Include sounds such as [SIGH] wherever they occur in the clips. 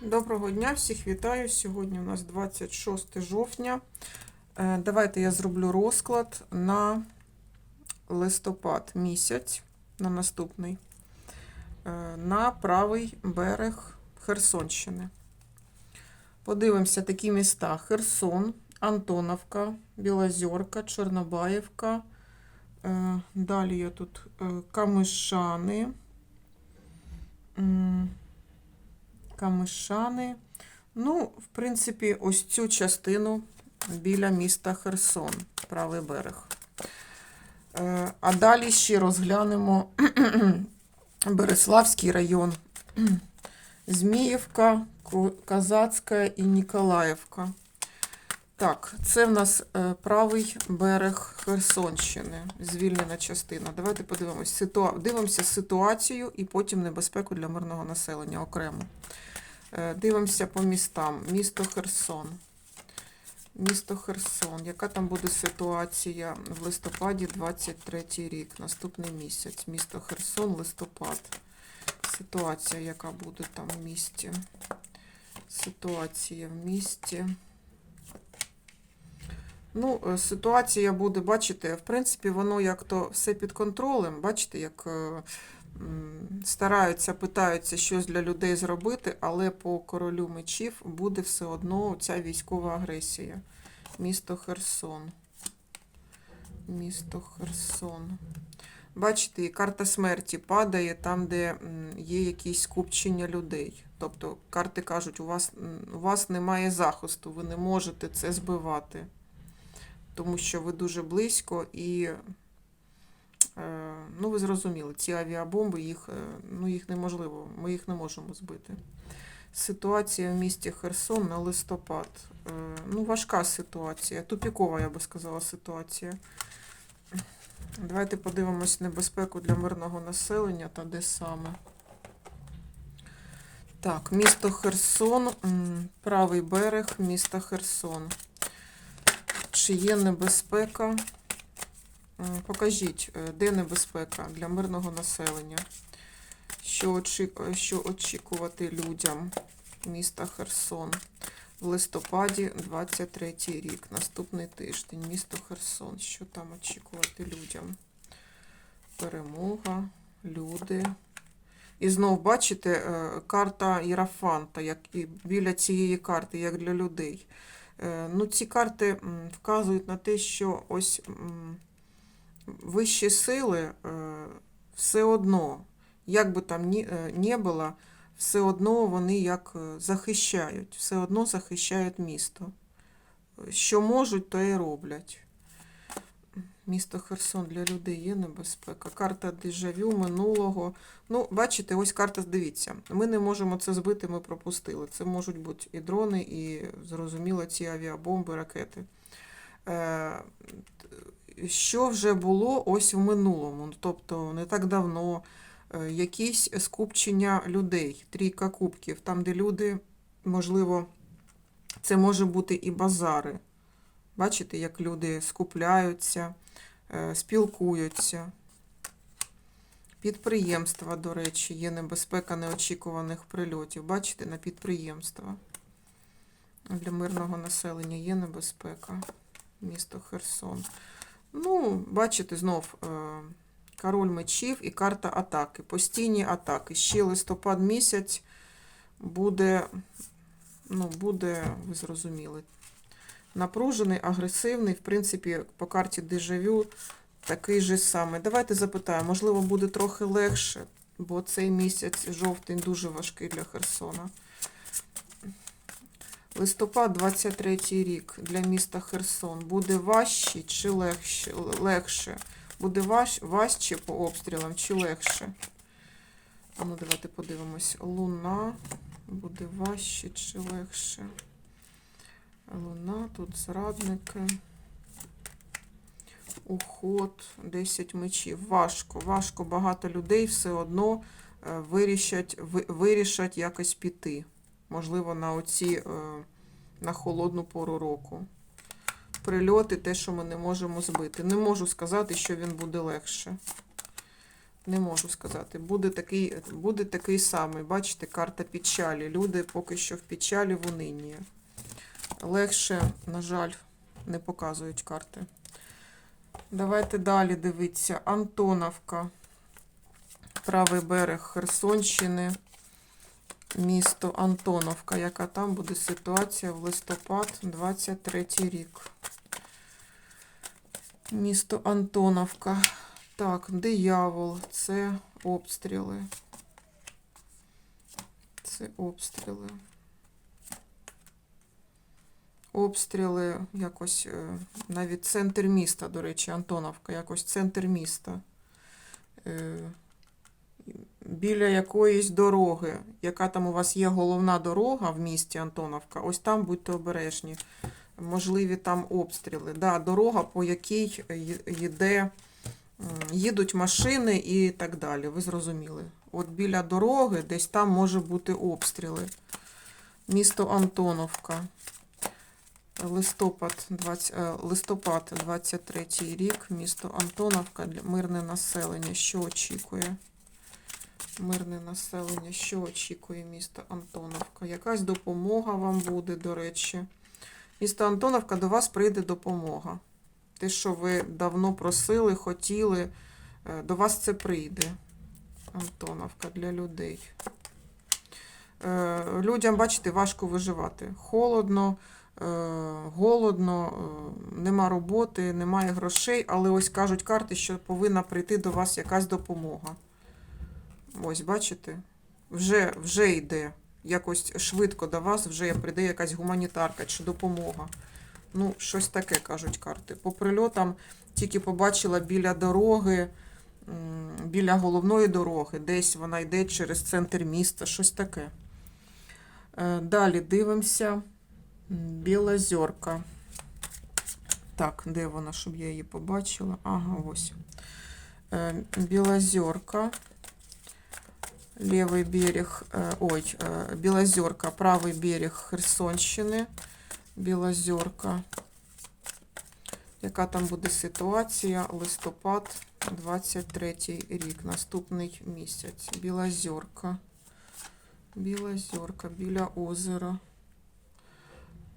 Доброго дня, всіх вітаю. Сьогодні у нас 26 жовтня. Е, Давайте я зроблю розклад на листопад місяць, на наступний, е, на правий берег Херсонщини. Подивимося такі міста: Херсон, Антоновка, Білозерка, Чорнобаївка. Е, Далі є тут Камишани. Камишани. Ну, в принципі, ось цю частину біля міста Херсон, правий берег. Е, А далі ще розглянемо [CLEARS THROAT] Береславський район, [CLEARS THROAT] Зміївка, Казацька і Ніколаївка. Так, це в нас е, правий берег Херсонщини, звільнена частина. Давайте подивимось. Ситуа... Дивимося ситуацію і потім небезпеку для мирного населення окремо. Е, Дивимося по містам. Місто Херсон. Місто Херсон. Яка там буде ситуація в листопаді 23 рік, наступний місяць. Місто Херсон, листопад. Ситуація, яка буде там в місті. Ситуація в місті. Ну, е, ситуація буде, бачите, в принципі, воно як то все під контролем. Бачите, як е, стараються, питаються щось для людей зробити, але по королю мечів буде все одно ця військова агресія. Місто Херсон. Місто Херсон. Бачите, і карта смерті падає там, де є якісь скупчення людей. Тобто карти кажуть, у вас, у вас немає захисту, ви не можете це збивати тому що ви дуже близько і, е, ну, ви зрозуміли, ці авіабомби, їх, е, ну, їх неможливо, ми їх не можемо збити. Ситуація в місті Херсон на листопад. Е, ну, важка ситуація, тупікова, я би сказала, ситуація. Давайте подивимось небезпеку для мирного населення та де саме. Так, місто Херсон, правий берег міста Херсон. Чи є небезпека? Покажіть, е, де небезпека для мирного населення? Що, очі- що очікувати людям міста Херсон в листопаді 23 рік, наступний тиждень, місто Херсон. Що там очікувати людям? Перемога, люди. І знов бачите, е, карта Єрафанта, як і біля цієї карти, як для людей. Е, Ну, ці карти вказують на те, що ось вищі сили е, все одно, як би там ні, е, було, все одно вони як захищають, все одно захищають місто. Що можуть, то і роблять. Місто Херсон для людей є небезпека. Карта дежавю минулого. Ну, бачите, ось карта, дивіться. Ми не можемо це збити, ми пропустили. Це можуть бути і дрони, і, зрозуміло, ці авіабомби, ракети. Е, Що вже було ось в минулому, тобто не так давно, е, якісь скупчення людей, трійка кубків, там, де люди, можливо, це може бути і базари. Бачите, як люди скупляються, е, спілкуються. Підприємства, до речі, є небезпека неочікуваних прильотів. Бачите, на підприємства. Для мирного населення є небезпека. Місто Херсон. Ну, бачите, знов е, король мечів і карта атаки. Постійні атаки. Ще листопад місяць буде, ну, буде, ви зрозуміли, напружений, агресивний. В принципі, по карті дежавю такий же самий. Давайте запитаємо, можливо, буде трохи легше, бо цей місяць жовтень дуже важкий для Херсона. Листопад 23 рік для міста Херсон буде важче чи легше? легше? Буде важ, важче по обстрілам чи легше? Ну, давайте подивимось. Луна буде важче чи легше? Луна, тут зрадники. Уход, 10 мечів. Важко, важко. Багато людей все одно е, вирішать, вирішать якось піти. Можливо, на оці, е, на холодну пору року. Прильоти, те, що ми не можемо збити. Не можу сказати, що він буде легше. Не можу сказати. Буде такий, буде такий самий. Бачите, карта печалі. Люди поки що в печалі в унинні. Легше, на жаль, не показують карти. Давайте далі дивитися. Антоновка. Правий берег Херсонщини. Місто Антоновка. Яка там буде ситуація в листопад 23 рік. Місто Антоновка. Так, диявол. Це обстріли. Це обстріли. Обстріли якось е, навіть центр міста, до речі, Антоновка, якось центр міста. Е, Біля якоїсь дороги, яка там у вас є головна дорога в місті Антоновка, ось там будьте обережні. Можливі там обстріли. Да, дорога, по якій ї- їде, їдуть машини і так далі. Ви зрозуміли. От біля дороги десь там може бути обстріли. Місто Антоновка. Листопад, 20, е, листопад 23 рік. Місто Антоновка. Мирне населення. Що очікує? Мирне населення. Що очікує місто Антоновка? Якась допомога вам буде, до речі. Місто Антоновка, до вас прийде допомога. Те, що ви давно просили, хотіли, е, до вас це прийде. Антоновка для людей. Е, Людям, бачите, важко виживати. Холодно, голодно, е, нема роботи, немає грошей, але ось кажуть карти, що повинна прийти до вас якась допомога. Ось, бачите? Вже, вже йде. Якось швидко до вас вже прийде якась гуманітарка чи допомога. Ну, щось таке кажуть карти. По прильотам тільки побачила біля дороги, біля головної дороги, десь вона йде через центр міста, щось таке. Е, Далі дивимося. М, Білозерка. Так, де вона, щоб я її побачила? Ага, ось. Е, Білозерка. Левый берег, э, ой, э, Білозерка, правий берег Херсонщини. Білозерка. Яка там буде ситуація? Листопад 23 рік, наступний місяць. Білозерка. Білозерка, біля озера.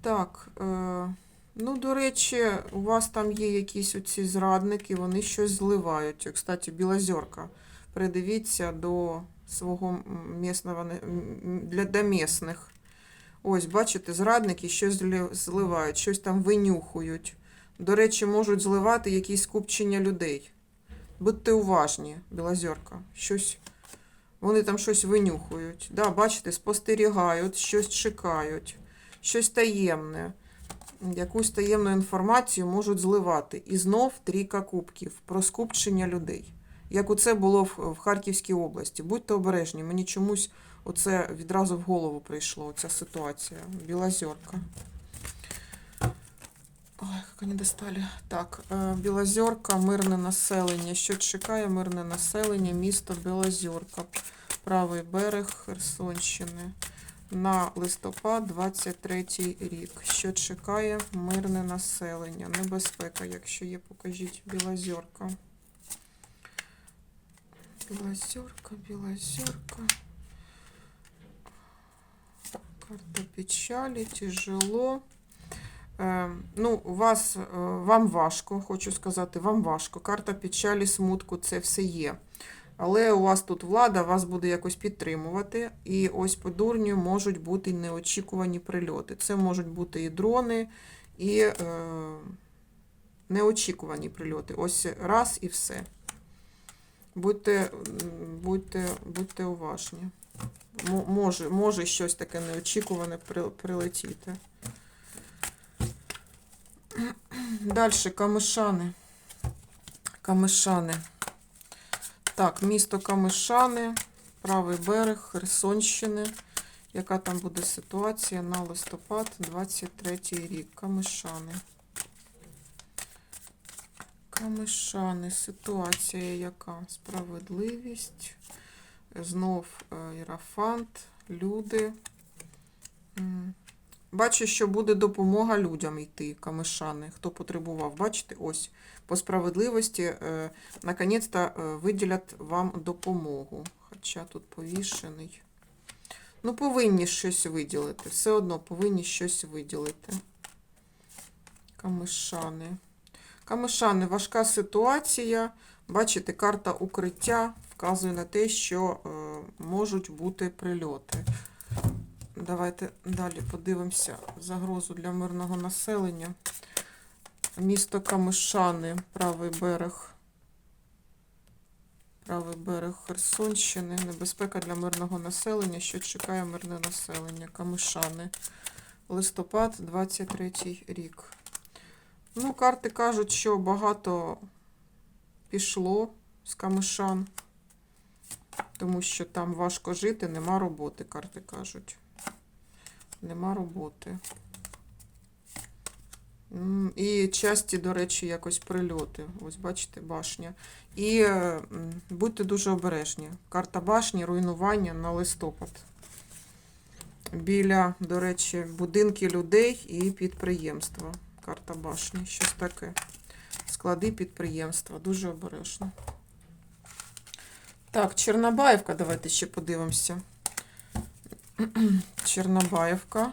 Так, е, ну, до речі, у вас там є якісь оці зрадники, вони щось зливають. Кстати, Білозерка. Придивіться до свого місного, для до місних. Ось, бачите, зрадники щось зливають, щось там винюхують. До речі, можуть зливати якісь скупчення людей. Будьте уважні, Білозерка. Щось, вони там щось винюхують. Да, бачите, спостерігають, щось чекають, щось таємне. Якусь таємну інформацію можуть зливати. І знов трійка кубків про скупчення людей. Як оце було в, Харківській області. Будьте обережні, мені чомусь оце відразу в голову прийшло, ця ситуація. Білозерка. Ой, як вони достали. Так, е, Білозерка, мирне населення. Що чекає мирне населення? Місто Білозерка. Правий берег Херсонщини. На листопад 23 рік. Що чекає мирне населення? Небезпека, якщо є, покажіть Білозерка. Білозерка, Білозерка. Карта печалі, тяжело. Е, ну, вас, е, вам важко, хочу сказати, вам важко. Карта печалі, смутку, це все є. Але у вас тут влада вас буде якось підтримувати. І ось по дурню можуть бути неочікувані прильоти. Це можуть бути і дрони, і е, неочікувані прильоти. Ось раз і все. Будьте, будьте, будьте уважні. Може, може щось таке неочікуване прилетіти. Далі камишани. Камишани. Так, місто Камишани, правий берег Херсонщини. Яка там буде ситуація на листопад 23 рік? Камишани. Камишани. Ситуація яка? Справедливість. Знов е, Ірафант, люди. Бачу, що буде допомога людям йти, камишани, хто потребував. Бачите, ось по справедливості, е, наконець-то е, виділять вам допомогу. Хоча тут повішений. Ну, повинні щось виділити. Все одно повинні щось виділити. Камишани. Камишани, важка ситуація. Бачите, карта укриття вказує на те, що е, можуть бути прильоти. Давайте далі подивимося загрозу для мирного населення. Місто Камишани, правий берег. Правий берег Херсонщини. Небезпека для мирного населення. Що чекає мирне населення? Камишани. Листопад, 23 рік. Ну, карти кажуть, що багато пішло з камишан, тому що там важко жити, нема роботи, карти кажуть. Нема роботи. І часті, до речі, якось прильоти. Ось бачите, башня. І е, будьте дуже обережні. Карта башні, руйнування на листопад. Біля, до речі, будинки людей і підприємства. Карта башні. Щось таке. Склади підприємства. Дуже обережно. Так, Чорнобаївка, давайте ще подивимося. Чорнобаївка.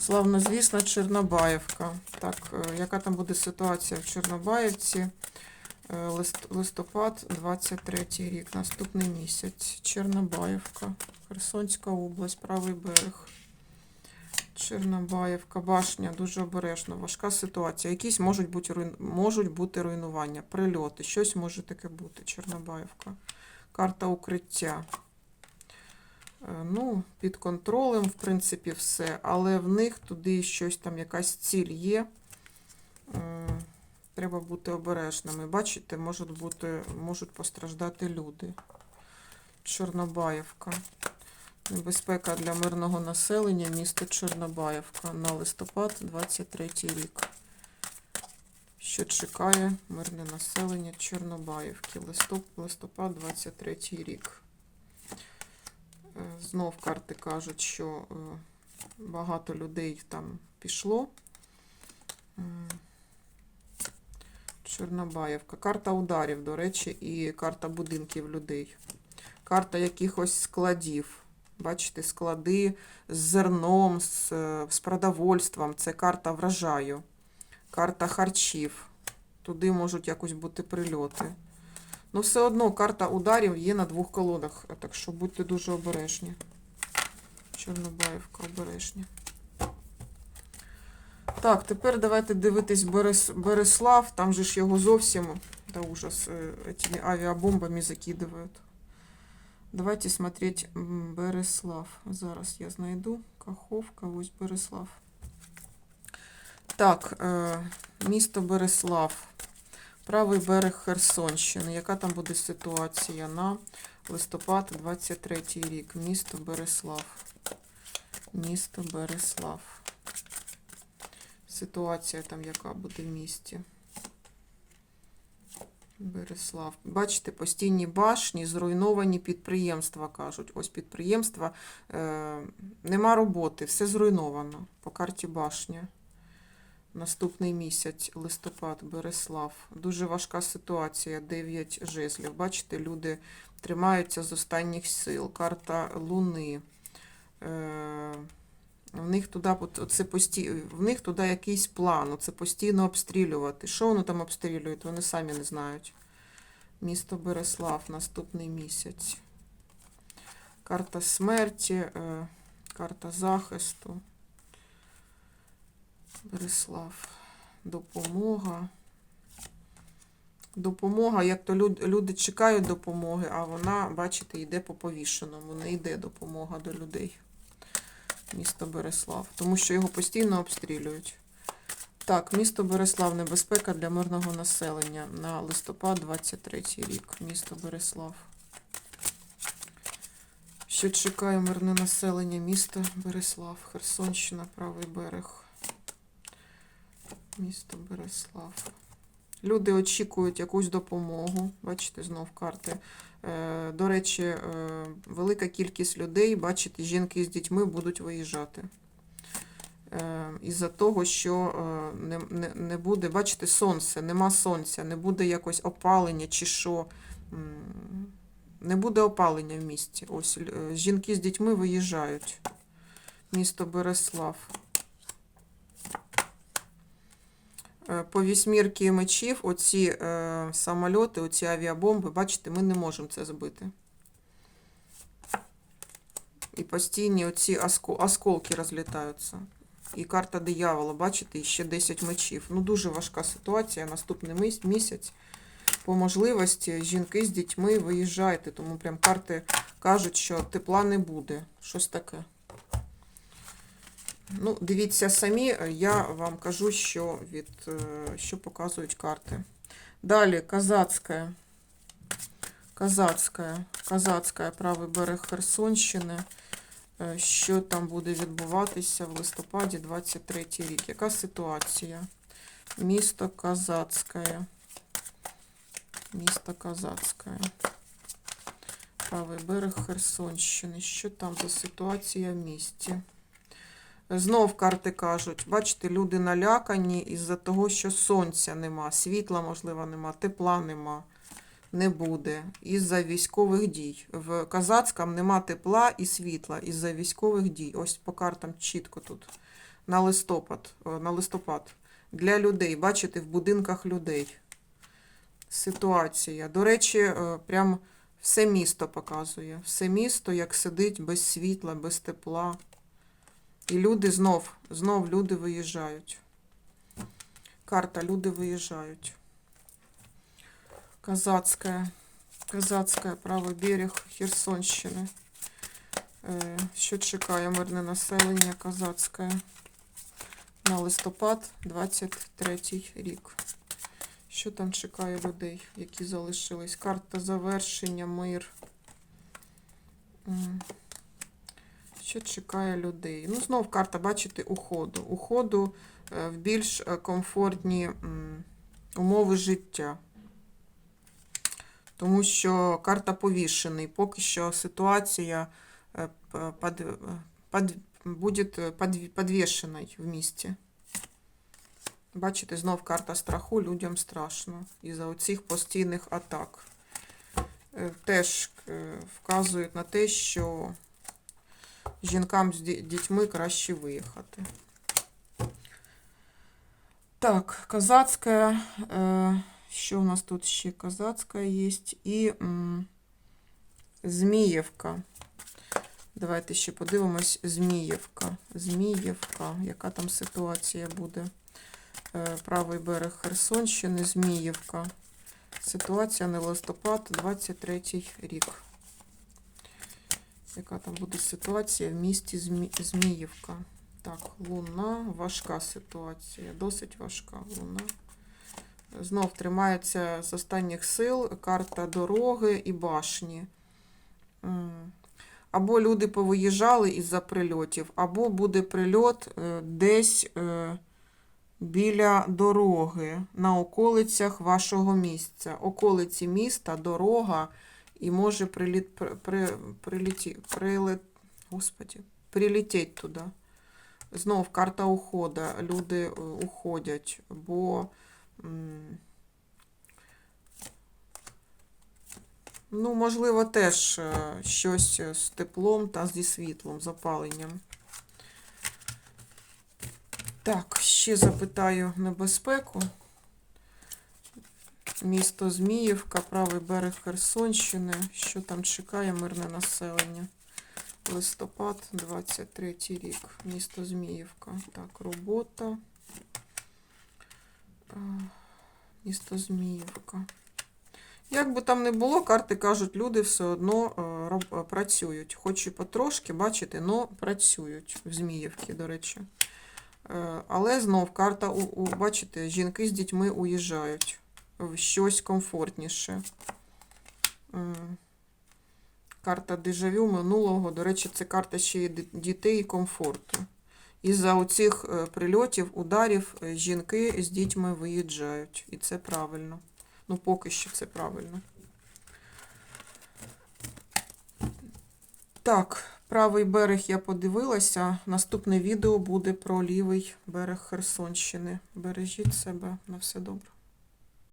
Славнозвісна Чорнобаївка. Так, е, яка там буде ситуація в Чорнобаївці? Е, лист- Листопад, 23 рік, наступний місяць. Чорнобаївка, Херсонська область, правий берег. Чорнобаївка, башня, дуже обережно. Важка ситуація. Якісь можуть бути, можуть бути руйнування, прильоти, щось може таке бути. Чорнобаївка. Карта укриття. Е, Ну, під контролем, в принципі, все. Але в них туди щось там, якась ціль є. Треба бути обережними. Бачите, можуть бути, можуть постраждати люди. Чорнобаївка. Небезпека для мирного населення, місто Чорнобаївка на листопад 23 рік. Що чекає мирне населення Чорнобаївки? Листопад 23 рік. Знов карти кажуть, що е, багато людей там пішло. Чорнобаївка. Карта ударів, до речі, і карта будинків людей. Карта якихось складів. Бачите, склади з зерном, з, е, з продовольством. Це карта врожаю. Карта харчів. Туди можуть якось бути прильоти. Ну, все одно карта ударів є на двох колодах, так що будьте дуже обережні. Чорнобаївка, обережні. Так, тепер давайте дивитись Берес, Береслав. Там же ж його зовсім, да ужас, э, этими авиабомбами закидывают. Давайте смотреть м, Береслав. Зараз я знайду. Каховка, ось Береслав. Так, е, місто Береслав. Правий берег Херсонщини. Яка там буде ситуація на листопад 23 рік? Місто Береслав. Місто Береслав. Ситуація там яка буде в місті. Береслав. Бачите, постійні башні, зруйновані підприємства, кажуть. Ось підприємства. Е, нема роботи, все зруйновано по карті башня. Наступний місяць, листопад, Береслав. Дуже важка ситуація, 9 жезлів. Бачите, люди тримаються з останніх сил. Карта Луни. Е, в них туди, оце пості... в них туди якийсь план, це постійно обстрілювати. Що воно там обстрілюють, вони самі не знають. Місто Береслав, наступний місяць. Карта смерті, е, карта захисту. Береслав. Допомога. Допомога, як то люди чекають допомоги, а вона, бачите, йде по повішеному. Не йде допомога до людей. Місто Береслав. Тому що його постійно обстрілюють. Так, місто Береслав. Небезпека для мирного населення на листопад 23 рік. Місто Береслав. Що чекає мирне населення міста Береслав, Херсонщина, правий берег. Місто Береслав. Люди очікують якусь допомогу. Бачите, знов карти. Е, До речі, е, велика кількість людей, бачите, жінки з дітьми будуть виїжджати. е, із-за того, що не, не, не буде, бачите, сонце, нема сонця, не буде якось опалення чи що. Не буде опалення в місті. Ось жінки з дітьми виїжджають. Місто Береслав. Е, По вісьмірки мечів, оці е, самольоти, оці авіабомби, бачите, ми не можемо це збити. І постійні оці оско- осколки розлітаються. І карта диявола, бачите, і ще 10 мечів. Ну, дуже важка ситуація. Наступний місяць. По можливості жінки з дітьми виїжджайте, тому прям карти кажуть, що тепла не буде. Щось таке. Ну, дивіться самі, я вам кажу, що, від, е, що показують карти. Далі, Казацька. Казацька. Казацька, правий берег Херсонщини. Е, Що там буде відбуватися в листопаді 23 рік? Яка ситуація? Місто Казацьке. Місто Казацьке. Правий берег Херсонщини. Що там за ситуація в місті? Знов карти кажуть, бачите, люди налякані із-за того, що сонця нема, світла, можливо, нема, тепла нема, не буде. Із-за військових дій. В Казацькам нема тепла і світла із-за військових дій. Ось по картам чітко тут. На листопад. На листопад. Для людей, бачите, в будинках людей. Ситуація. До речі, е, прям все місто показує. Все місто, як сидить без світла, без тепла. І люди знов, знов люди виїжджають. Карта люди виїжджають. Казацька, Казацька, правий берег Херсонщини. Е, Що чекає мирне населення Казацьке на листопад 23 рік. Що там чекає людей, які залишились? Карта завершення, мир. Що чекає людей? Ну, знов карта, бачите, уходу. Уходу е, в більш е, комфортні умови життя. Тому що карта повішений. Поки що ситуація е, под, под, буде под, в місті. Бачите, знов карта страху, людям страшно. Із-за оцих постійних атак. Теж вказують на те, що жінкам з дітьми краще виїхати. Так, казацька. Е, що у нас тут ще казацька є? І м, Зміївка. Давайте ще подивимось. Зміївка. Зміївка. Яка там ситуація буде? Е, правий берег Херсонщини, Зміївка. Ситуація на листопад, 23 рік. Яка там буде ситуація в місті Змі... Зміївка? Так, луна, важка ситуація, досить важка луна. Знов тримається з останніх сил карта дороги і башні. Або люди повиїжджали із-за прильотів, або буде прильот е, десь е, біля дороги, на околицях вашого місця. Околиці міста, дорога, і може приліт, при, при, приліті, прилет, господі, прилетіть туди. Знов карта уходу. Люди е, уходять, бо ну, можливо, теж е, щось з теплом та зі світлом, запаленням. Так, ще запитаю небезпеку. Місто Зміївка, правий берег Херсонщини. Що там чекає мирне населення? Листопад, 23 рік. Місто Зміївка. Так, робота. Місто Зміївка. Як би там не було, карти кажуть, люди все одно е, роб- е, працюють. Хоч і потрошки, бачите, але працюють в Зміївці, до речі. Е, Але знов карта, бачите, жінки з дітьми уїжджають в щось комфортніше. Карта дежавю минулого. До речі, це карта ще й дітей і комфорту. Із-за оцих е, прильотів, ударів е, жінки з дітьми виїжджають. І це правильно. Ну, поки що це правильно. Так, Правий берег я подивилася. Наступне відео буде про лівий берег Херсонщини. Бережіть себе на все добре.